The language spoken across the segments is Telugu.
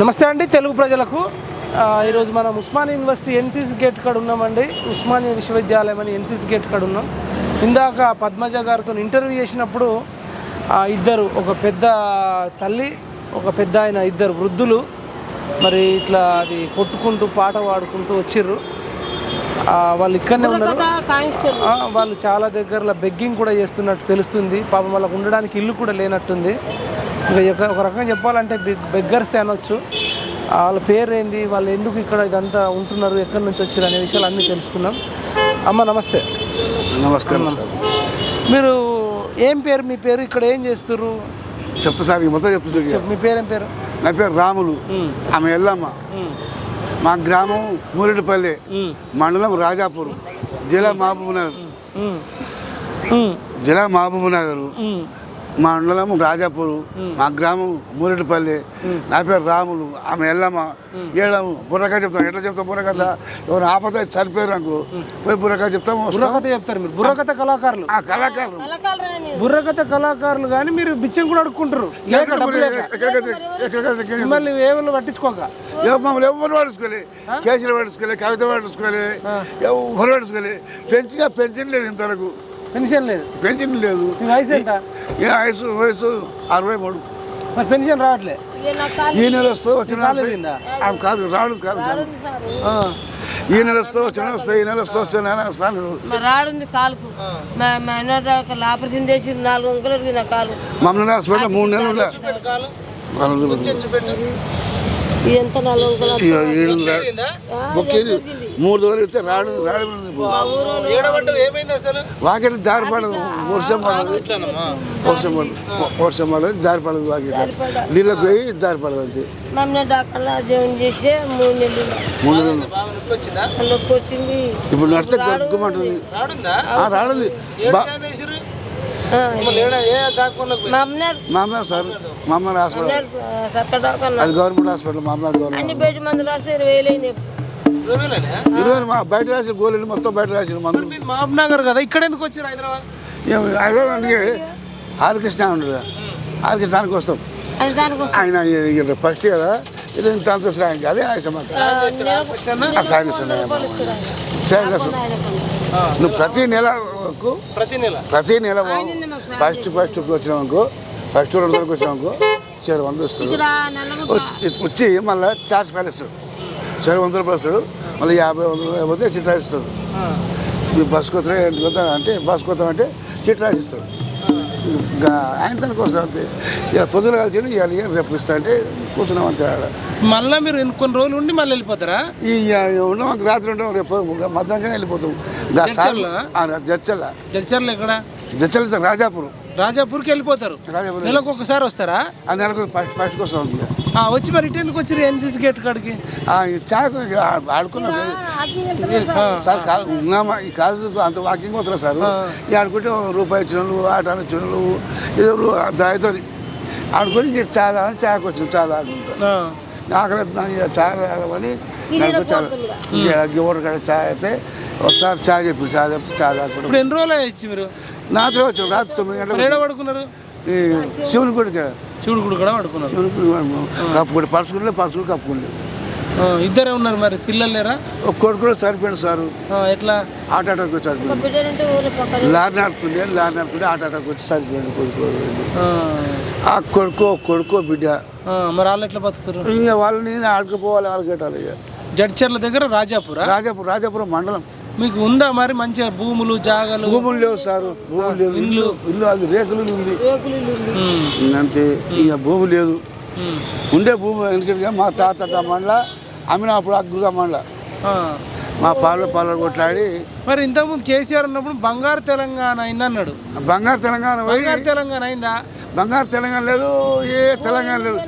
నమస్తే అండి తెలుగు ప్రజలకు. ఈరోజు మనం ఉస్మానియా యూనివర్సిటీ ఎన్సీసీ గేట్ కాడ ఉన్నామండి. ఉస్మానియా విశ్వవిద్యాలయం అని ఎన్సీసీ గేట్ కాడ ఉన్నాం. ఇందాక పద్మజ గారితో ఇంటర్వ్యూ చేసినప్పుడు ఆ ఇద్దరు ఒక పెద్ద తల్లి ఒక పెద్ద ఆయన ఇద్దరు వృద్ధులు మరి ఇట్లా అది కొట్టుకుంటూ పాట పాడుకుంటూ వచ్చిర్రు. వాళ్ళు ఇక్కడనే ఉన్నారు. వాళ్ళు చాలా దగ్గరలో బెగ్గింగ్ కూడా చేస్తున్నట్టు తెలుస్తుంది. పాపం వాళ్ళకు ఉండడానికి ఇల్లు కూడా లేనట్టుంది. ఇంకా ఒక- రకంగా చెప్పాలంటే బిగ్ బెగ్గర్స్ అనొచ్చు. వాళ్ళ పేరు ఏంది వాళ్ళు ఎందుకు ఇక్కడ ఇదంతా ఉంటున్నారు ఎక్కడి నుంచి వచ్చారు అనే విషయాలు అన్నీ తెలుసుకుందాం. అమ్మ నమస్తే. నమస్కారం మీరు ఏం పేరు మీ పేరు ఇక్కడ ఏం చేస్తుర్రు? చెప్పు సార్ మొత్తం చెప్తా మీ పేరేం పేరు? నా పేరు రాములు. ఆమె ఎల్లమ్మ. మా గ్రామం మూరెడ్డిపల్లి మండలం రాజాపూర్ జిల్లా మహబూబ్ నగర్. జిల్లా మహబూబ్ నగర్. మా మండలం రాజాపూర్ మా గ్రామం మూరెడ్డిపల్లి నా పేరు రాములు ఆమె ఎల్లమ్మ. ఏడము బుర్రక చెప్తాం. ఎట్లా చెప్తాం బుర్రకథ? ఎవరు ఆపద చనిపోయారు అనుకో పోయి బుర్రక చెప్తాం వస్తాం. బుర్రకథ చెప్తారు మీరు. బుర్రకథ కళాకారులు. ఆ కళాకారులు. బుర్రకథ కళాకారులు కానీ మీరు బిచ్చం కూడా అడుక్కుంటారు. మిమ్మల్ని ఏమన్నా పట్టించుకోక. ఎవరు పడుచుకోలే కేసులు పడుచుకోలే కవిత పడుచుకోలే ఎవరు పడుచుకోలే పెంచిగా పెన్షన్ లేదు ఇంతవరకు. పెన్షన్ లేదు. పెన్షన్ లేదు. మీ వయసు ఎంత? ఏ వయసు వయసు అరవై మూడు. మరి పెన్షన్ రావట్లే. ఈ నెల వస్తే వచ్చిన? కాదు రాడు కాదు ఈ నెల వస్తే వచ్చిన వస్తాయి ఈ నెల వస్తే వచ్చిన వస్తాను రాడుంది కాలుకు. ఆపరేషన్ చేసి నాలుగు అంకెలు నా కాలు. మమ్మల్ని హాస్పిటల్ మూడు నెలలు ఉండే. ఎంత మూడు రోజులు ఇస్తే రాడు రాడు వాకిట్ జారి పడదు. వర్షం పడదు. వర్షం పడదు. వర్షం పడదు. జారి పడదు వాకిట్. నీళ్ళకి పోయి జారి పడదు అంతే. చేస్తే మూడు నెలలు మూడు వచ్చిందా? ఇప్పుడు నడిస్తే గక్కుమంటుంది రాడుందా? ఆ, రాడుంది బా ఏం చేసిర్రు? ఆ, మమ్మల్ని ఏడ ఏ దాక్కోళ్ళకి పోయి- మా అమ్మనారు మామూలు సార్ మామూలు హాస్పిటల్ అది గవర్నమెంట్ హాస్పిటల్ మామూలు గవర్నమెంట్ అన్ని బయట మందులు వస్తే ఇరవై వేలు అయినాయి ఇరవై మా బయట రాసిన గోళీలు మొత్తం బయట రాసిన మందులు. మీరు మహబూబ్ నగర్ కదా ఇక్కడ ఎందుకు వచ్చారు హైదరాబాద్? ఏం, హైదరాబాద్ అందుకే ఆర్కృష్ణ ఉండదు ఆర్కృష్ణానికి వస్తే. ఆయన ఫస్ట్ కదా. ఇది ఇంత అంత శ్రాయం అదే ఆయన చేస్తాం నువ్వు ప్రతి నెలకు ప్రతి నెల? ప్రతి నెల ఫస్ట్ ఫస్ట్ వచ్చినామనుకో ఫస్ట్ రెండు వందలకు వచ్చినామనుకో చేరు వంద వచ్చి మళ్ళీ చార్జ్ పాలిస్తాడు సరే వంద రూపాయలు ఇస్తాడు మళ్ళీ యాభై వంద రూపాయలు అయిపోతే చిట్ రాసిస్తాడు మీ ఇంటికి వస్తా అంటే బస్కి వస్తాం అంటే చిట్ రాసిస్తాడు ఇంకా ఆయన అంతే. ఇలా పొద్దున కలిసి ఇవాళ ఇవాళ రేపు ఇస్తా అంటే కూర్చున్నాం అంతే ఆడ. మళ్ళా మీరు కొన్ని రోజులు ఉండి మళ్ళీ వెళ్ళిపోతారా? ఈ ఉన్నాం రాత్రి ఉంటాం రేపు మధ్యాహ్నం వెళ్ళిపోతాం. జడ్చర్లా? జచ్చల జడ్చర్లు. ఎక్కడ? జచ్చల రాజాపురం. రాజాపూర్కి వెళ్ళిపోతారు. రాజాపురం నెలకు ఒకసారి వస్తారా? ఆ నెలకు ఫస్ట్ ఫస్ట్కి వస్తాం ఇంకా. ఆ, వచ్చి మరి ఇటు ఎందుకు వచ్చారు ఎన్సీసీ గేట్ కాడికి? ఆ, ఈ చాకు ఆడుకున్నాం. సార్. కాదు ఉన్నామా? ఈ కాదు అంత వాకింగ్ పోతున్నా సార్? ఇక ఆడుకుంటే ఓ రూపాయి ఇచ్చిన వాళ్ళు ఆట ఇచ్చిన వాళ్ళు ఏదో దాయితో ఆడుకొని ఇక చా తాగని చాకు వచ్చిన చా తాగుంటా ఆ, ఆకలి అవుతుంది, ఇక చా తాగమని నాకు చా ఇక గివ్వడు కాడ చా అయితే ఒకసారి చా చెప్పి చా చెప్తే చా తాగుకుంటాం ఇప్పుడు ఎన్ని రోజులు అయ్యి మీరు? నాతో వచ్చాం రాత్రి తొమ్మిది గంటలకు పడుకున్నారు? ఈ శివుని గుడి శివుడు గుడి కూడా పడుకున్నారు శివుని గుడి కప్పుకుంటే పరుచుకుంటే పరుచుకుని కప్పుకోలేదు ఇద్దరే ఉన్నారు మరి పిల్లలు లేరా? ఒక కొడుకు కూడా చనిపోయాడు సారు. ఎట్లా? హార్ట్ అటాక్ వచ్చి పక్కన లారీ నడుపుతుండే లారీ నడుపుతుండే హార్ట్ అటాక్ వచ్చి చనిపోయాడు కొడుకు. ఆ, కొడుకు కొడుకో బిడ్డ. మరి వాళ్ళు ఎట్లా బతుకుతారు? ఇంకా వాళ్ళని ఆడుకుపోవాలి ఆడుకెట్టాలి ఇక. జడ్చర్ల దగ్గర రాజాపురా? రాజాపురం రాజాపురం మండలం. మీకు ఉందా మరి మంచిగా భూములు జాగలు? భూములు లేవు సారు. భూములు లేవు. ఇల్లు ఇల్లు. అది రేకులు ఉంది. అంతే. ఇక భూమి లేదు. ఉండే భూమి ఎందుకంటే మా తాత తమ్మండ్ల అమ్మినప్పుడు అగ్గు తమ్మండ్ల ఆ. మా పాలు పాలు కొట్లాడి మరి ఇంతకుముందు కేసీఆర్ ఉన్నప్పుడు బంగారు తెలంగాణ అయింది అన్నాడు బంగారు తెలంగాణ బంగారు తెలంగాణ అయిందా? బంగారు తెలంగాణ లేదు ఏ తెలంగాణ లేదు.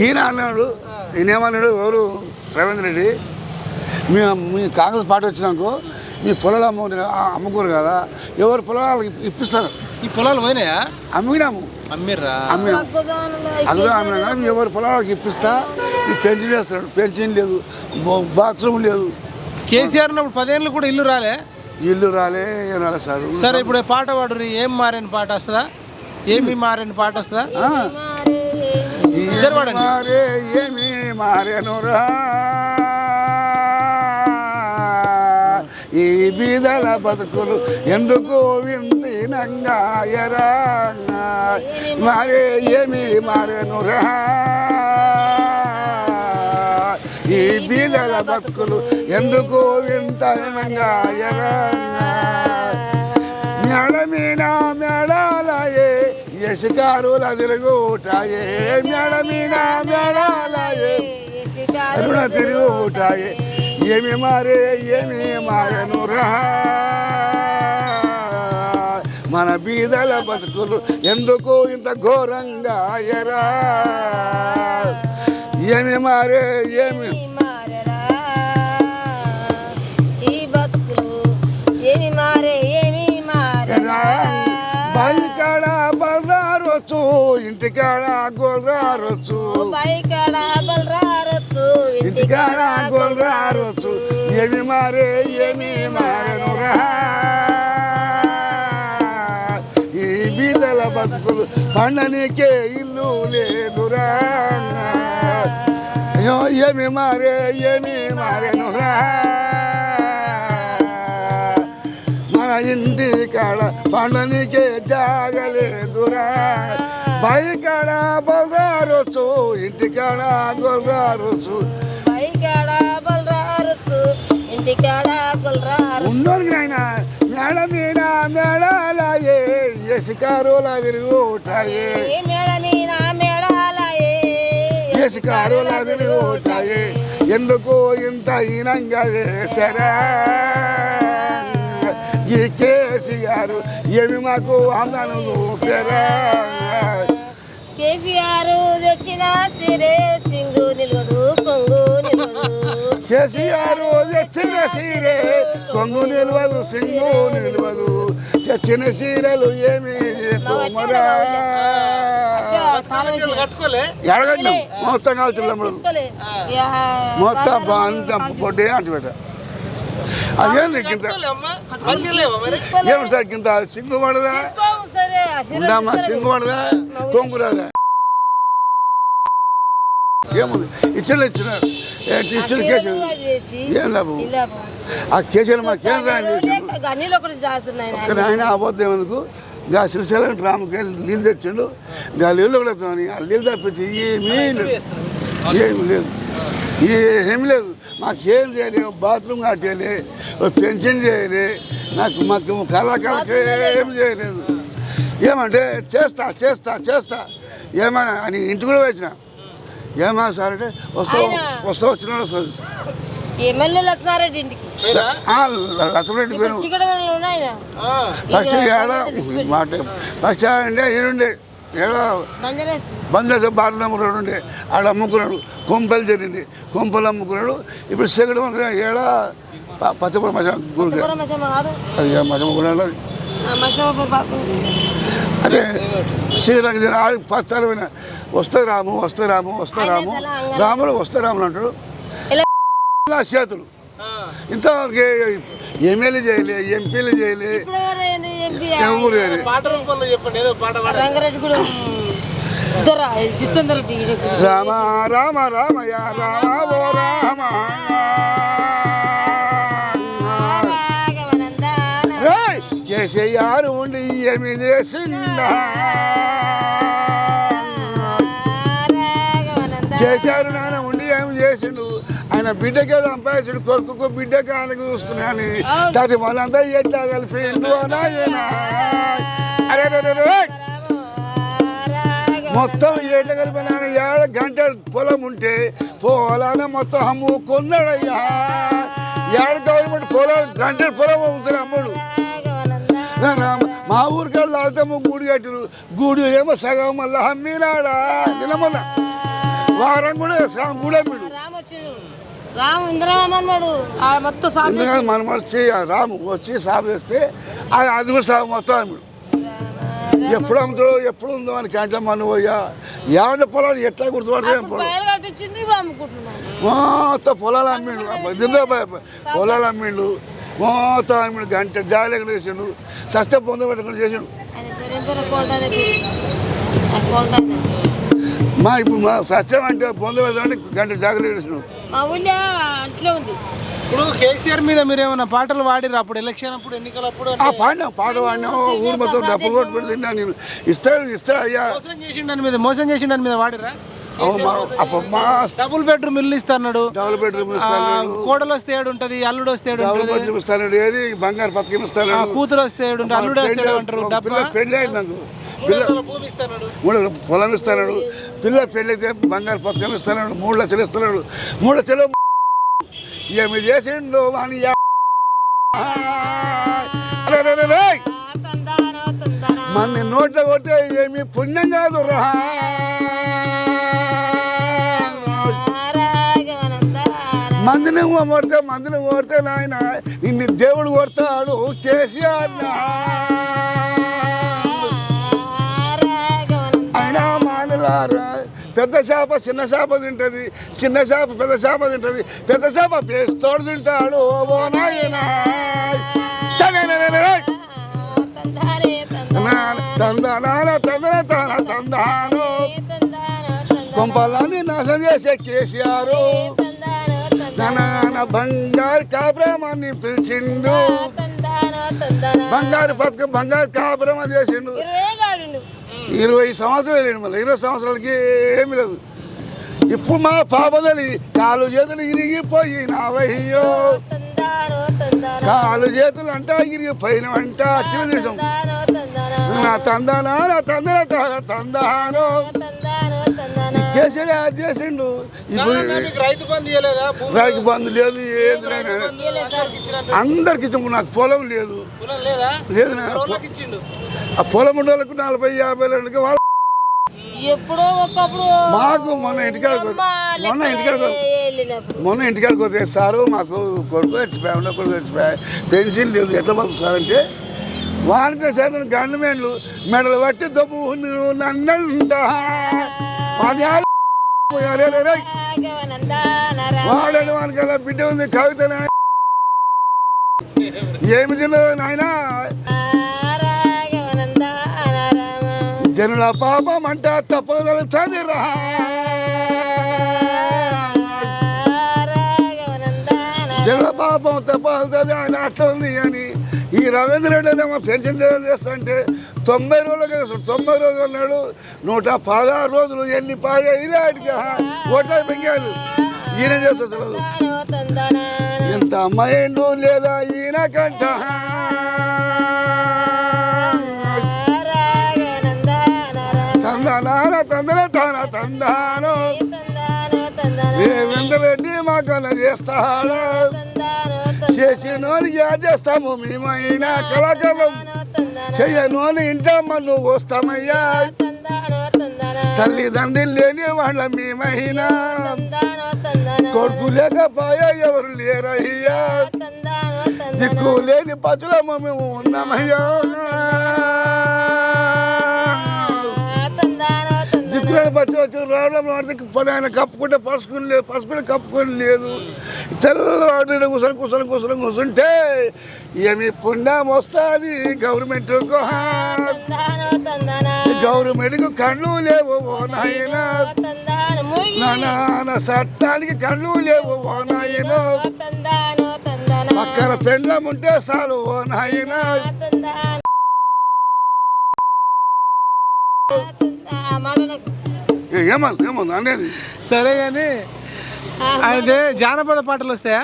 ఈయన అన్నాడు. ఈయనేమన్నాడు? ఎవరు? రేవంత్ రెడ్డి. మీ మీ కాంగ్రెస్ పార్టీ వచ్చినాకో మీ పొలాలు అమ్ము అమ్ముకోరు కదా. ఎవరు పొలాలు ఇప్పిస్తారు? ఈ పొలాలు పోయినాయా? అమ్మినాము. అమ్మిర్రా? అమ్మినాము. అదిగా అమ్మినా ఎవరు పొలాలకు ఇప్పిస్తా మీ పెన్షన్ చేస్తాడు. పెన్షన్ లేదు బాత్రూమ్ లేదు కేసీఆర్ ఉన్నప్పుడు పదేళ్ళు కూడా ఇల్లు రాలే? ఇల్లు రాలే ఏం రాలే సార్. సరే ఇప్పుడు ఈ పాట పాడు ఏం మారని పాట వస్తుందా? ఏమి మారని పాట వస్తుందా? ఆ. మారే ఇద్దరు పాడండి. మారే ఏమి మారెనురా? ఈ బీదల బతుకులు ఎందుకు వింతినంగాయరా మారే ఏమి మారెనురా ఈ బీదల బతుకులు ఎందుకు వింతనంగాయరా మేడ మీద మేడాలయే యశకారుల తిరుగుటాయే మేడ మీద మేడాలయే తిరుగుటాయే ఏమి మారే ఏమి మారను రా. మన బీదల బతుకులు ఎందుకు ఇంత ఘోరంగా ఎరా ఏమి మారే ఏమి బైకాడ బల్లారొచ్చు ఇంటికాడ గొర్రారొచ్చు. బైకాడ ఇంటికాడ గొర్రారొచ్చు ఏమి మారే ఏమి మారనురా. ఈ బీదల బతుకులు పండనికే ఇల్లు లేదురా. అయ్యో ఏమి మారే ఏమి మారెనురా. మన ఇంటి కాడ పండనికే జాగలేదురా బైకాడ బొల్లారొచ్చు ఇంటికాడ గొర్రారొచ్చు ఇంటికాడ కొలరారు ఉన్నోరికి నాయన మేడ మీద మేడాలయే ఎసికారుల తిరుగుతాయే మేడ మీద మేడాలయే ఎసికారుల తిరుగుతాయే ఎందుకు ఇంత హీనంగా చేశారా ఈ కేసీఆర్ ఏమి మాకు అందను చూపారా కేసీఆర్ తెచ్చిన సిరే సింగు నిలవదు కొంగు. నిలవదు కేసీఆర్ తెచ్చిన సీరే కొంగు నిలవదు సింగు నిలవదు చచ్చిన సీరలు ఏమి ఎడగండి మొత్తం. ఇక మొత్తం అంత పొడ్డే అంటు పెట్ట. అదేంది మరి. ఏమి సార్ గింత సింగు పడదా? ఆ ఉండమ్మా సింగు పడదా? కొంగు రాదా? ఏముంది? ఇచ్చిన ఇచ్చిన కేసు చేసి ఏం లాభం? ఆ కేసులు మా కేంద్రం ఆయన అబద్ధం ఎందుకు గా శ్రీశైలం డ్రామకి వెళ్ళి నీళ్ళు తెచ్చిండు. గా నీళ్ళు కూడా ఆ నీళ్ళు తప్పించి ఏమీ లేదు. ఏమి లేదు. ఏమి లేదు. మాకేం చేయలేదు బాత్రూమ్ కట్టేయలే పెన్షన్ చేయలే నాకు మాకు కళాకారులకి ఏం చేయలేదు. ఏమంటే చేస్తా చేస్తా చేస్తా. ఏమన్నా అని ఇంటికి కూడా వచ్చిన ఏమా సార్ అంటే వస్తా వస్తా వచ్చిన వస్తుంది ఎమ్మెల్యే లక్ష్మారెడ్డి ఇంటికి. లక్ష్మరెడ్డి పేరు. ఫస్ట్ ఏడ? మాట. ఫస్ట్ అంటే ఈడుండే. ఏడ? బంద్రేస బార్లు అమ్ముకున్నాడు ఉండే. ఆడ అమ్ముకున్నాడు. కొంపలు జరిగింది. కొంపలు అమ్ముకున్నాడు. ఇప్పుడు సెగడు ఏడ? పచ్చపురం మజా అది మజమ్ముకున్నాడు అది. ఆ మసమ్మ వస్తే రాము వస్తే రాము వస్తే రాము. రాముడు వస్తే రాముడు అంటాడు. నా చేతులు. ఇంతవరకు ఎమ్మెల్యే చేయలే ఎంపీలు చేయలే. ఎవరు. రామ రామ రామయ రామ ఓ రామ. రేయ్! కేసీఆర్ ఉండి ఏమి చేసిండా? కేసీఆర్ నాన్న ఉండి ఏమి చేసిండు? ఆయన బిడ్డకే సంపాదించుడు కొడుకు బిడ్డకే ఆయనకు చూసుకున్నాను తది వాళ్ళంతా ఎట్లా కలిపి నాయనా అరే! మొత్తం ఏట్ల కలిపిన ఏడ గంట పొలం ఉంటే పొలాన మొత్తం అమ్ముకున్నాడయ్యా ఏడ గవర్నమెంట్ పొలం గంట పొలం అమ్ముతారు అమ్ముడు. మా ఊరికాళ్ళు ఆడతాము గూడు కట్టిరు. గూడు ఏమో సగం మళ్ళీ అమ్మినాడా? నిలమల్ల వారం కూడా రామ్ వచ్చిండు. రామ్ ఇంద్రరామ్ అన్నాడు. ఆ మొత్తం సాగు ఎందుకంటే మనం వచ్చి ఆ రాము వచ్చి సాగు చేస్తే అది అది కూడా సాగు మొత్తం అమ్మిడు ఎప్పుడు అమ్ముతాడో ఎప్పుడు ఉందో అని క్యాంటీన్ మనం పోయా ఏమంటే పొలాలు ఎట్లా గుర్తుపడతాం పొలం బయలు కట్టించింది ఇప్పుడు అమ్ముకుంటున్నాను మొత్తం పొలాలు అమ్మిండు. దిందో పొలాలు అమ్మిండు. మొత్తం అమ్మిండు. గంట జాలి ఎక్కడ చేసిండు. సస్తే పొంద పెట్టుకుని చేసిండు. ఆయన పేరు ఏం పేరు? కోల్టానే పేరు ఆ కోల్టానే మా ఇప్పుడు మా సత్యం అంటే బొంద వెళ్తామంటే గంట జాగ్రత్త చేసినాం. మా ఊళ్ళో అట్లే ఉంది. ఇప్పుడు కేసీఆర్ మీద మీరు ఏమైనా పాటలు వాడిరా అప్పుడు ఎలక్షన్ అప్పుడు ఎన్నికలప్పుడు ఆ పాడినా పాట పాడినా ఊరు మొత్తం డబ్బు కొట్టు పెట్టి తిన్నా నేను. ఇస్తాడు ఇస్తాడు అయ్యా. మోసం చేసిండని మీద మోసం చేసిండని మీద వాడిరా అప్పుడు డబుల్ బెడ్రూమ్ ఇల్లు ఇస్తాడు డబుల్ బెడ్రూమ్ ఇస్తాను కోడలు వస్తే ఏడు ఉంటది అల్లుడు వస్తే ఏడు డబుల్ బెడ్రూమ్ ఇస్తాను ఏది? బంగారు పథకం ఇస్తాను ఆ, కూతురు వస్తే ఏడు ఉంటుంది అల్లుడు వస్తే అంటారు పెళ్ళి అయింది నాకు మూడు పొలం ఇస్తాడు పిల్ల పెళ్ళి అయితే బంగారు పథకం ఇస్తాడు మూడు లక్షలు ఇస్తున్నాడు మూడు లక్షలు ఏమి చేసిండు అని మన నోట్లో కొడితే ఏమి పుణ్యం కాదు రా. మందిని కొడితే మందిని కొడితే నాయన ఇన్ని దేవుడు కొడతాడు కేసీఆర్ పెద్ద చేప చిన్న చేప తింటది చిన్న చేప పెద్ద చేప తింటది పెద్ద చేప పేస్తోడు తింటాడు ఓ నాయనా. తందన. తన తందాను కొంపలాన్ని నాశనం చేసే కేసీఆర్. నాన్న బంగారు కాపురమాన్ని పిలిచిండు. బంగారు పథకం బంగారు కాపురం చేసిండు. ఇరవై సంవత్సరాలు లేడు మళ్ళీ. ఇరవై సంవత్సరాలకి ఏమి లేదు. ఇప్పుడు మా పాపదలి కాలు చేతులు ఇరిగిపోయినావయ్యో కాలు చేతులు అంట ఇరిగిపోయిన అంట నా తందానా నా తందన చేసేది చేసిండు ఇప్పుడు రైతు బంధు లేదు ఏది అందరికి ఇచ్చాము నాకు పొలం లేదు. లేదా? ఆ పొలం ఉండే వాళ్ళకు నలభై యాభై రెండు వాళ్ళు ఎప్పుడో ఒకప్పుడు మాకు మొన్న ఇంటికాడికి అమ్మ మొన్న ఇంటికాడికి మొన్న ఇంటికాడికి వస్తే సారు మాకు కొడుకు చచ్చిపోయా ఉన్న కొడుకు చచ్చిపోయా పెన్షన్ లేదు. ఎట్లా అంటే వానికి చదివిన గవర్నమెంట్లు మెడలు పట్టి దొబ్బు వాడని వానికి అలా బిడ్డ ఉంది కవిత ఏమి తిన్నదో నాయన? జనుల పాపం అంట తప్పదు చదిరా జనుల పాపం తప్పదు ఆయన అట్లా ఉంది అని. ఈ రవీంద్ర రెడ్డి ఏమో పెన్షన్ చేస్తాంటే తొంభై రోజులు చేస్తాడు తొంభై రోజులు అన్నాడు నూట పదహారు రోజులు వెళ్ళిపోయా ఇదే ఆడికి ఓట్లా పెంగారు ఈయన చేస్తా ఇంత ఎంత అమ్మాయిండు లేదా? ఈయన కంట తందనాన తందన తాన తందాను రేవేంద్ర రెడ్డి మాకన్నా చేస్తాడు? చేసినోని చేస్తాము మేమైనా కళాకారులం చేయనోని ఇంటమ్మ నువ్వు వస్తామయ్యా. తల్లిదండ్రులు లేని వాళ్ళ మేమైనా. కొడుకు లేకపోయా ఎవరు లేరయ్యా. దిక్కు లేని పచ్చులమ్మ మేము ఉన్నామయ్యా. పచ్చి వచ్చి రావడం వాడికి పని ఆయన కప్పుకుంటే పరుచుకుని లేదు పరుచుకుని కప్పుకొని లేదు. తెల్లవాడు కూర్చొని కూర్చొని కుసలు కూర్చుంటే ఏమి పుణ్యం వస్తుంది? గవర్నమెంట్ గవర్నమెంట్కు కళ్ళు లేవు ఓ నాయన. నాన్న చట్టానికి కళ్ళు లేవు ఓ నాయన. పక్కన పెండ్లం ఉంటే చాలు ఓ నాయన. ఏమన్నా ఏమన్నా అనేది. సరే కానీ అయితే జానపద పాటలు వస్తాయా?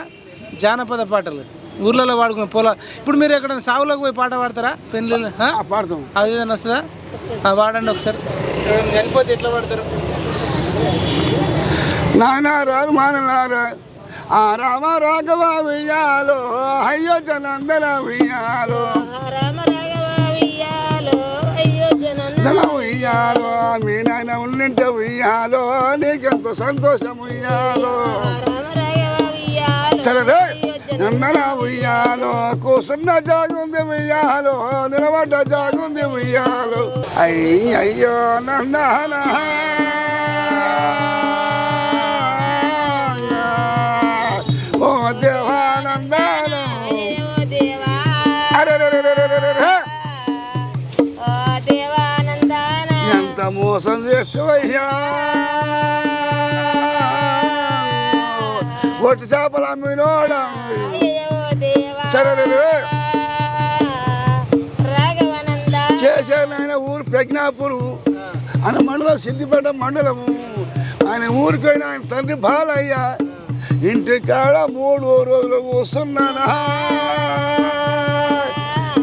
జానపద పాటలు. ఊర్లలో పాడుకునే పొల ఇప్పుడు మీరు ఎక్కడైనా సాగులోకి పోయి పాట పాడతారా? పెళ్ళి ఆ, పాడతాం. అది ఏదైనా వస్తుందా? ఆ, పాడండి ఒకసారి. చనిపోతే ఎట్లా పాడతారు నానా రాదు మానలారా ఆ రామ రాఘవ వియ్యాలో అయ్యో జనందన వియ్యాలో రామ ధన ఉయ్యాలో మీ నాయన ఉండింటే ఉయ్యాలో నీకెంత సంతోషం ఉయ్యాలో చలదే నందన ఉయ్యాలో. కూసున్న జాగుంది ఉయ్యాలో నిలబడ్డ జాగుంది ఉయ్యాలో. అయ్యి అయ్యో ఎంత మో మోసం చేస్తావయ్యా ఒట్టి చేపలు అమ్మినోడా అయ్యో దేవా చేశాను ఆయన ఊరు ప్రజ్ఞాపూరు ఆయన మండలం సిద్దిపేట మండలము. ఆయన ఊరికైనా ఆయన తండ్రి బాలయ్య. ఇంటి కాడ మూడు రోజులు కూర్చున్నానా.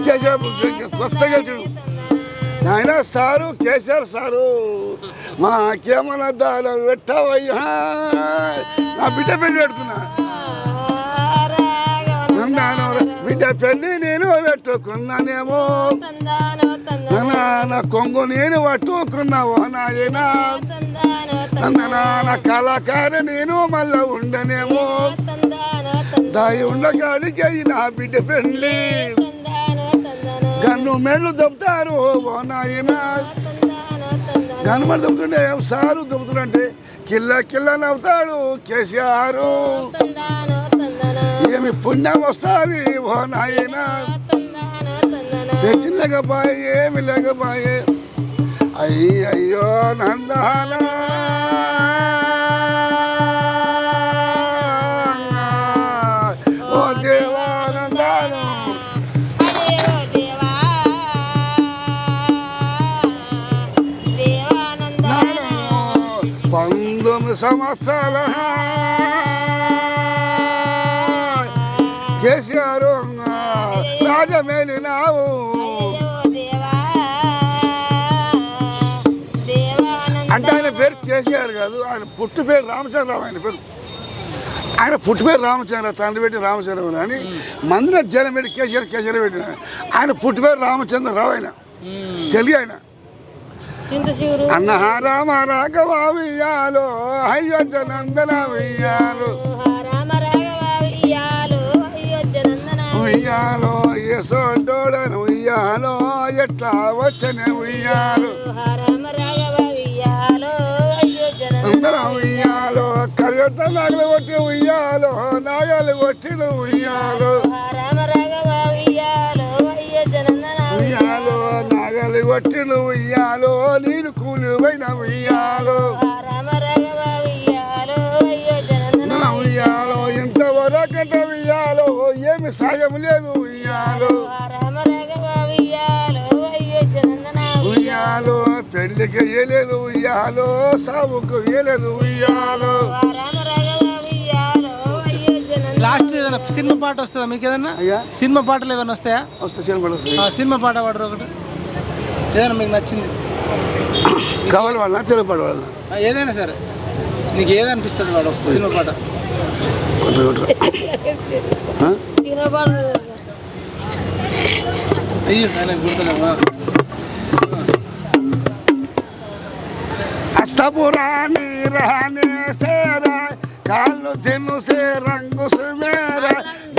చేశారు కొత్తగా చూడు. ఆయన సారు చేశారు సారు మాకేమన్నా దాని పెట్టావయ్యా నా బిడ్డ పెళ్ళి పెట్టుకున్నా. బిడ్డ పెళ్ళి నేను పెట్టుకున్నానేమో. నా కొంగు నేను పట్టుకున్నావో నాయనా. నా కళాకారు నేను మళ్ళా ఉండనేమో. దాయి ఉండగాడికి నా బిడ్డ పెళ్ళి. గన్ను మెళ్ళు దొబ్బుతారు ఓ నాయన తందానో దొబ్బుతుంటే సారు దొబ్బుతుంటే కిల్ల కిల్ల నవ్వుతాడు కేసీఆర్. ఏమి పుణ్యం వస్తుంది ఓ నాయన పెంచిన లేకపోయే ఏమి లేకపోయే. అయ్యో నందానా సంవత్సరాల కేసీఆర్ రాజమేలినావు. అంటే ఆయన పేరు కేసీఆర్ కాదు ఆయన పుట్టు పేరు రామచంద్రరావు ఆయన పేరు. ఆయన పుట్టు పేరు రామచంద్ర తండ్రి పెట్టి రామచంద్రరావు అని మందిర జనం పెట్టి కేసీఆర్ కేసీఆర్ పెట్టిన ఆయన పుట్టు పేరు రామచంద్రరావు ఆయన. తెలుగు ఆయన. సింధు శివురు అన్న రామ రాఘవ వియ్యాలో అయోధ్య నందన వియ్యాలు రామ రాఘవ వియ్యాలు అయోధ్యనందన ఉయ్యాలో యశోడోడను ఉయ్యాలో ఎట్లా వచ్చనే ఉయ్యాలు రామ రాఘవ వియ్యాలు అయోధ్యనందన అందరం ఉయ్యాలో కరిగొట్ట నాగలు కొట్టి ఉయ్యాలో నాగలు కొట్టిన ఉయ్యాలో. నాగలి కొట్టిన ఉయ్యాలో నేను కూలి పోయిన ఉయ్యాలో ఉయ్యాలో ఇంతవరకట ఉయ్యాలో ఏమి సాయం లేదు ఉయ్యాలో. ఉయ్యాలో పెళ్ళికి వేయలేదు ఉయ్యాలో సావుకు వేయలేదు ఉయ్యాలో. లాస్ట్ ఏదైనా సినిమా పాట వస్తుందా? మీకు ఏదన్నా అయ్యా? సినిమా పాటలు ఏమైనా వస్తాయా? వస్తే చిన్నపడి వస్తుంది ఆ, సినిమా పాట పాడరు ఒకటి. ఏదైనా మీకు నచ్చింది. కావాలి వాళ్ళ తెలియపడి వాళ్ళ. ఆ, ఏదైనా సరే. నీకు ఏదనిపిస్తుంది వాడు ఒక సినిమా పాట? అయ్యో అస్తపురాణి రాణి సేరా కాళ్ళు తిను సే రంగు సుమేరా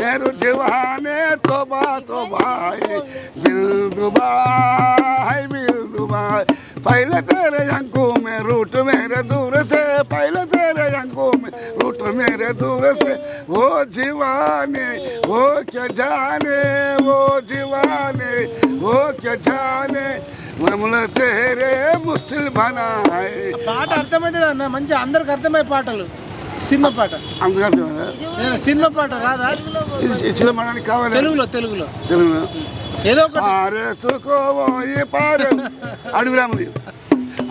मेरू जवाने तोबा तोबाई बिल दुबाई बिल दुबाई पहले तेरे अंकों में रूट मेरे दूर से पहले तेरे अंकों में रूट मेरे दूर से वो जीवाने वो क्या जाने वो जीवाने वो क्या जाने ममला तेरे मुस्तिल बनाए పాట అర్థమైతే అన్న మంచి అందరికి అర్థమయ్యే పాటలు సినిమా పాట. అందుకని సినిమా పాట రాదా ఇది కావాలి. తెలుగులో తెలుగులో. తెలుగులో. ఏదో ఒకటి. ఆరేసుకోబోయి పారే. అడుగురాముది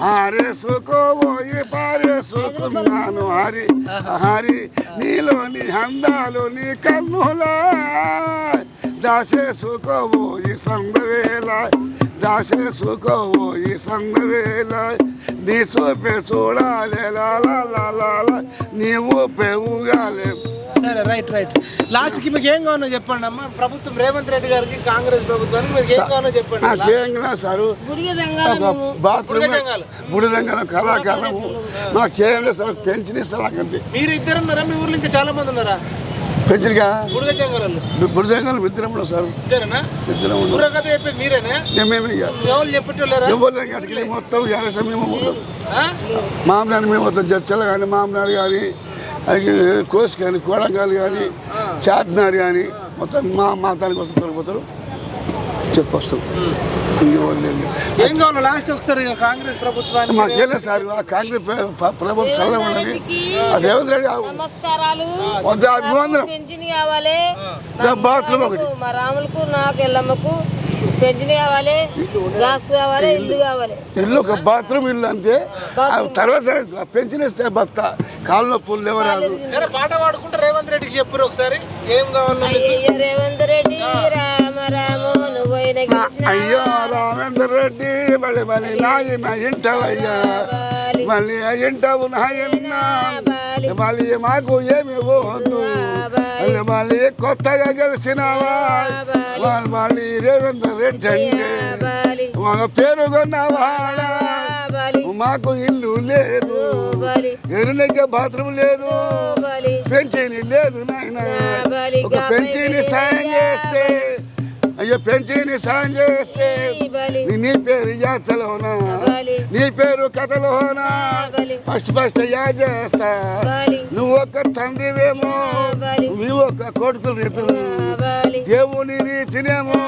ఆరేసుకోబోయి పారేసుకున్నాను హరి హరి నీలోని అందాలు నీ కన్నులా దాసేసుకోబోయి సందవేళ దాసేసుకోబోయి సందవేళ నీ చూపే చూడాలి లాలా లాలా నీ ఊపే ఊగాలి. సరే రైట్ రైట్. లాస్ట్కి మీకు ఏం కావాలో చెప్పండి అమ్మ. ప్రభుత్వం రేవంత్ రెడ్డి గారికి కాంగ్రెస్ ప్రభుత్వానికి మీకు ఏం కావాలో చెప్పండి. సారు. బాత్రూమ్ బుడగంగాలు. బుడదంగలం కళాకారము నాకేం లేదు సార్ పెన్షన్ ఇస్తారు నాకంతే. మీరు ఇద్దరు ఉన్నారా మీ ఊర్లో ఇంకా చాలా మంది ఉన్నారా? పెన్షన్గా బుడగ జంగలు బుడదంగలం ఇద్దరం సార్ ఎవరు అటుకెళ్ళి మొత్తం మేము? మామనారు మేము మొత్తం జడ్చల కానీ మామనారు కానీ కోసి కానీ కోడంగాలు కానీ చార్మినార్ కానీ మొత్తం మా మా దానికి వస్తారు తొలగిపోతారు చెప్పొస్తాం. ఏం కావాలి? లాస్ట్ ఒకసారి కాంగ్రెస్ ప్రభుత్వానికి మాకు చేయలేదు సార్ ఆ కాంగ్రెస్ ప్ర- ప్ర- ప్రభుత్వం చల్లగా రేవంత్ రెడ్డి నమస్కారాలు. పెన్షన్ కావాలి. ఇంకా బాత్రూమ్ ఒకటి. మా రాములకు నాకు ఎల్లమ్మకు పెన్షన్ కావాలి. గ్యాస్ కావాలి ఇల్లు. కావాలి. ఇల్లు ఒక బాత్రూమ్ ఇల్లు అంతే. తర్వాత పెన్షన్ ఇస్తే భర్త కాలు నొప్పులు లేవరాదు సరే పాట పాడుకుంటే రేవంత్ రెడ్డికి చెప్పారు ఒకసారి. ఏం కావాలో రేవంత్ రెడ్డి రామ రాము. అయ్యో రామేందర్ రెడ్డి మళ్ళీ మళ్ళీ నాయన ఇంటవయ్యా మళ్ళీ ఇంటవు నాయన్న మళ్ళీ మాకు ఏమి వద్దు. మళ్ళీ కొత్తగా గెలిచినావా వాళ్ళు మళ్ళీ రేవంత్ రెడ్డి అంటే ఒక పేరు కొన్నవాడా మాకు ఇల్లు లేదు. ఎరునకే బాత్రూమ్ లేదు. పెంచిని లేదు నాయన. ఒక పెంచిని సాయం చేస్తే అయ్యో పెంచిని సాయం చేస్తే నీ పేరు యాత్రలోనా? నీ పేరు కథలోనా? ఫస్ట్ ఫస్ట్ యా చేస్తా. నువ్వు ఒక తండ్రివేమో నువ్వు ఒక కొడుకు రీతులు. దేవుని రీతినేమో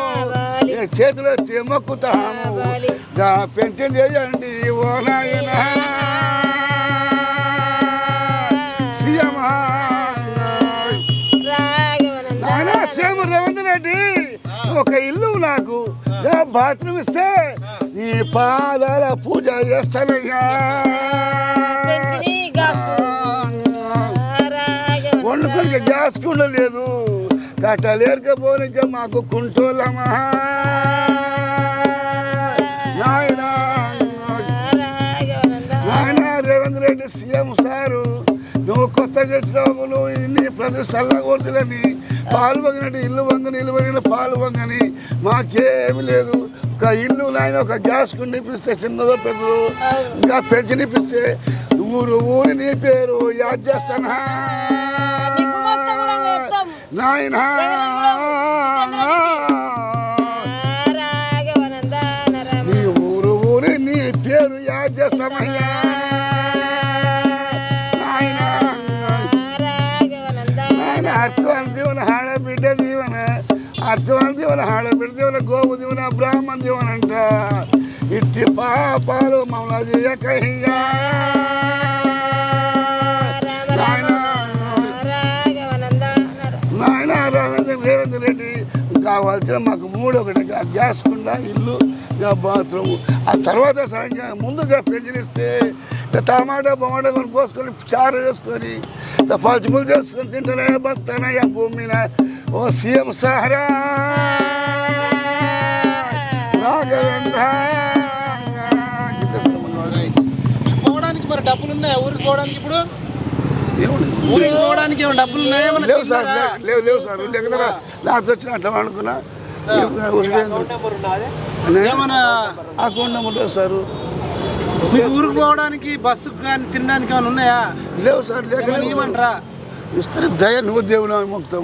చేతిలో ఎత్తి మొక్కుతాము బాలి. దా పెన్షన్ చేయండి ఓ నాయన. ఒక ఇల్లు నాకు. బాత్రూమ్ ఇస్తే నీ పాదాల పూజ చేస్తానయ్యా. వండుకొని గ్యాస్ కూడా లేదు. కట్టలేకపోనిక మాకు కుంటూలమా నాయన నాయన రేవంత్ రెడ్డి సీఎం సారు. నువ్వు కొత్తగా వచ్చినావు నువ్వు ఇన్ని ప్రతి చల్లగొడుతులని పాలు వంగనట్టు ఇల్లు వంగని ఇల్లు వంగిన పాలు వంగని మాకేమి లేదు. ఒక ఇల్లు నాయన ఒక గ్యాస్ ఇప్పిస్తే చిన్నదో పెద్దదో ఇంకా పెన్షన్ ఇప్పిస్తే ఊరు ఊరి నీ పేరు యాద్ చేస్తానా. నాయన. అర్థవాన్ దీవన ಹಾಡ బిడ్డ దీవన గోవు దీవన బ్రాహ్మణ దీవన అంట ఇట్టి పాపాలు మమ్మల్ని చేయకయ్యా నాయన రవీంద్ర రేవంత్ రెడ్డి కావాల్సిన మాకు మూడు ఒకటి గ్యాస్ కుండ ఇల్లు గా బాత్రూమ్. ఆ తర్వాత సరిగ్గా ముందుగా పెంచనిస్తే టమాటా బొమాటా కొని కోసుకొని చారు వేసుకొని ఇక పచ్చిపులు చేసుకొని తింటానే బతానయ్యా భూమి మీద? ఓ సీఎం సహరా! రాఘవేంద్ర పోవడానికి మరి డబ్బులు ఉన్నాయా? ఊరికి పోవడానికి ఇప్పుడు? ఏముంది? ఊరికి పోవడానికి ఏమైనా డబ్బులు ఉన్నాయా? లేవు సార్ లేవు లేవు సార్. లేకపోతే నాకు వచ్చిన అట్లా అనుకున్నా? ఏమన్నా అకౌంట్ నెంబర్ లేవు సార్. ఊరికి పోవడానికి బస్సు కానీ తినడానికి ఏమైనా ఉన్నాయా? లేవు సార్ లేక ఇస్తే దయ నువ్వు దేవుడు మొక్కుతాం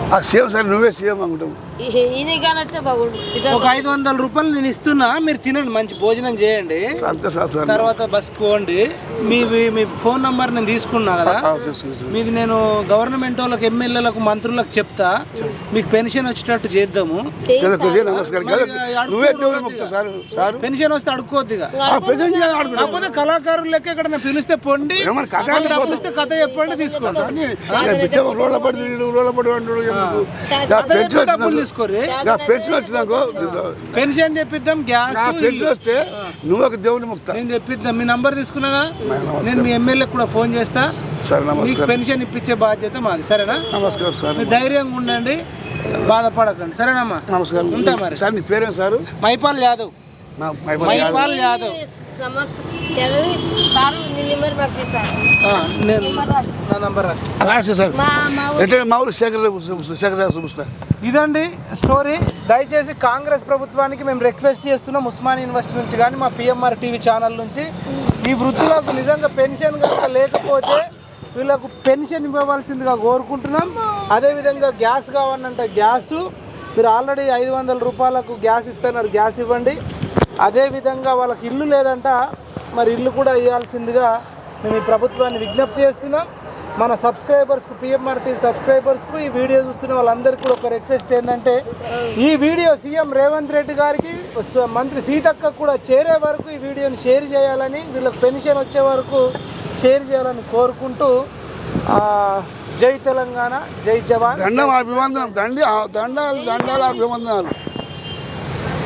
ఆ సీఎం సార్ నువ్వే సీఎం అనుకుంటాం ఈయన కానొస్తే బాగుండు. ఇట్లా ఒక ఐదు వందల రూపాయలు నేను ఇస్తున్నా మీరు తినండి మంచి భోజనం చేయండి. సంతోషం తర్వాత బస్ పోండి. మీ మీ- ఫోన్ నంబర్ నేను తీసుకున్నా కదా? మీకు నేను గవర్నమెంట్ వాళ్ళకి ఎమ్మెల్యేలకు మంత్రులకు చెప్తా. మీకు పెన్షన్ వచ్చేటట్టు చేద్దాము. పెన్షన్ వస్తే అడుక్కోద్దిగా కాకపోతే కళాకారులు లెక్క ఇక్కడ పిలిస్తే పొండి. కథ చెప్పండి తీసుకుంటా. పెన్షన్ ఇక పెన్షన్ వచ్చిందాకో పెన్షన్ చెప్పిద్దాం గ్యాస్. పెన్షన్ వస్తే నువ్వు ఒక దేవుని ముక్తా. నేను చెప్పిద్దాం మీ నంబర్ తీసుకున్నాగా నేను మీ ఎమ్మెల్యే కూడా ఫోన్ చేస్తా. సార్ నమస్కారం. పెన్షన్ ఇప్పించే బాధ్యత మాది. సరేనా? నమస్కారం సార్. ధైర్యంగా ఉండండి. బాధపడకండి. సరేనమ్మా? నమస్కారం. ఉంటా మరి. సార్ నీ పేరేం సారు? మైపాల్ యాదవ్. మైపాల్ యాదవ్. రాసి. సార్. మా ఊరు శేఖర్ శేఖర్ చూపిస్తా. ఇదండి స్టోరీ. దయచేసి కాంగ్రెస్ ప్రభుత్వానికి మేము రిక్వెస్ట్ చేస్తున్నాం ఉస్మాన్ యూనివర్సిటీ నుంచి కానీ మా పిఎంఆర్ టీవీ ఛానల్ నుంచి. ఈ వృద్ధులకు నిజంగా పెన్షన్ కనుక లేకపోతే వీళ్ళకు పెన్షన్ ఇవ్వవలసిందిగా కోరుకుంటున్నాం. అదేవిధంగా గ్యాస్ కావాలంటే గ్యాసు. మీరు ఆల్రెడీ ఐదు వందల రూపాయలకు గ్యాస్ ఇస్తున్నారు గ్యాస్ ఇవ్వండి. అదేవిధంగా వాళ్ళకి ఇల్లు లేదంట. మరి ఇల్లు కూడా ఇవ్వాల్సిందిగా మేము ఈ ప్రభుత్వాన్ని విజ్ఞప్తి చేస్తున్నాం. మన సబ్స్క్రైబర్స్కు పిఎంఆర్టీ సబ్స్క్రైబర్స్కు ఈ వీడియో చూస్తున్న వాళ్ళందరికీ కూడా ఒక రిక్వెస్ట్ ఏంటంటే ఈ వీడియో సీఎం రేవంత్ రెడ్డి గారికి మంత్రి సీతక్క కూడా చేరే వరకు ఈ వీడియోని షేర్ చేయాలని వీళ్ళకి పెన్షన్ వచ్చే వరకు షేర్ చేయాలని కోరుకుంటూ జై తెలంగాణ జై జవాన్. దండం అభివందనం దండి దండాలు దండాలు అభివందనాలు.